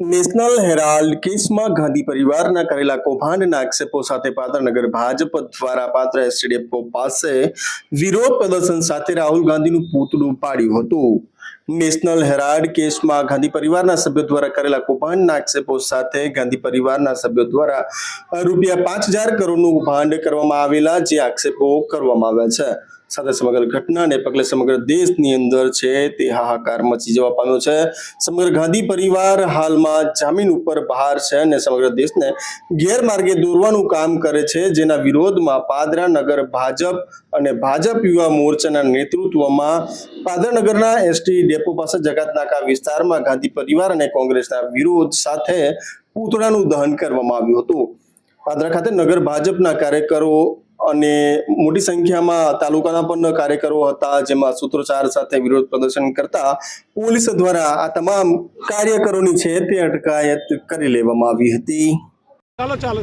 National Herald કેસમાં ગાંધી પરિવારના કરેલા કૌભાંડના આક્ષેપો સાથે પાત્રનગર ભાજપ દ્વારા પાત્ર એસટી ડેપો પાસે વિરોધ પ્રદર્શન સાથે રાહુલ ગાંધીનું પૂતળું પાડ્યું હતું. નેશનલ હેરાલ્ડ કેસમાં ગાંધી પરિવારના સભ્યો દ્વારા કરેલા કૌભાંડના આક્ષેપો સાથે ગાંધી પરિવારના સભ્યો દ્વારા રૂપિયા પાંચ હજાર કરોડનું કૌભાંડ કરવામાં આવેલા જે આક્ષેપો કરવામાં આવ્યા છે. સાથે સમગ્ર ઘટનાને પગલે સમગ્ર દેશની અંદર છે તે હાહાકાર મચી જવા પામ્યો છે. સમગ્ર ગાંધી પરિવાર હાલમાં જામીન ઉપર બહાર છે અને સમગ્ર દેશને ગેરમાર્ગે દોરવાનું કામ કરે છે. જેના વિરોધમાં પાદરા નગર ભાજપ અને ભાજપ યુવા મોરચાના નેતૃત્વમાં પાદરાનગરના એસટી ડેપો પાસે જગતનાકા વિસ્તારમાં ગાંધી પરિવાર અને કોંગ્રેસના વિરોધ સાથે પૂતળાનું દહન કરવામાં આવ્યું હતું. પાદરા ખાતે નગર ભાજપના કાર્યકરો અને મોટી સંખ્યામાં તાલુકાના પણ કાર્યકરો હતા જેમાં સૂત્રોચ્ચાર સાથે વિરોધ પ્રદર્શન કરતા પોલીસ દ્વારા આ તમામ કાર્યકરોની છે તે અટકાયત કરી લેવામાં આવી હતી. ચાલો ચાલો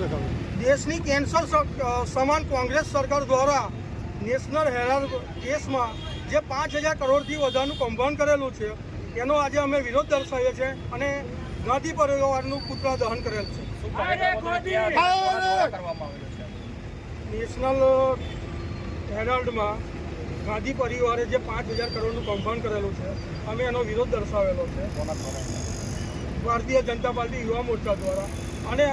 દેશની કેન્સર સમાન કોંગ્રેસ સરકાર દ્વારા નેશનલ હેરાલ્ડ કેસમાં જે પાંચ હજાર કરોડથી વધારનું કૌભાંડ કરેલું છે એનો આજે અમે વિરોધ દર્શાવ્યો છે અને ગાંધી પરિવારનું પુતળા દહન કરેલ છે. નેશનલ હેરાલ્ડમાં ગાંધી પરિવારે જે પાંચ હજાર કરોડનું કૌભાંડ કરેલું છે અમે એનો વિરોધ દર્શાવેલો છે. ભારતીય જનતા પાર્ટી યુવા મોરચા દ્વારા અને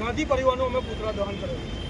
ગાંધી પરિવારનું અમે પુતળા દહન કરેલું છે.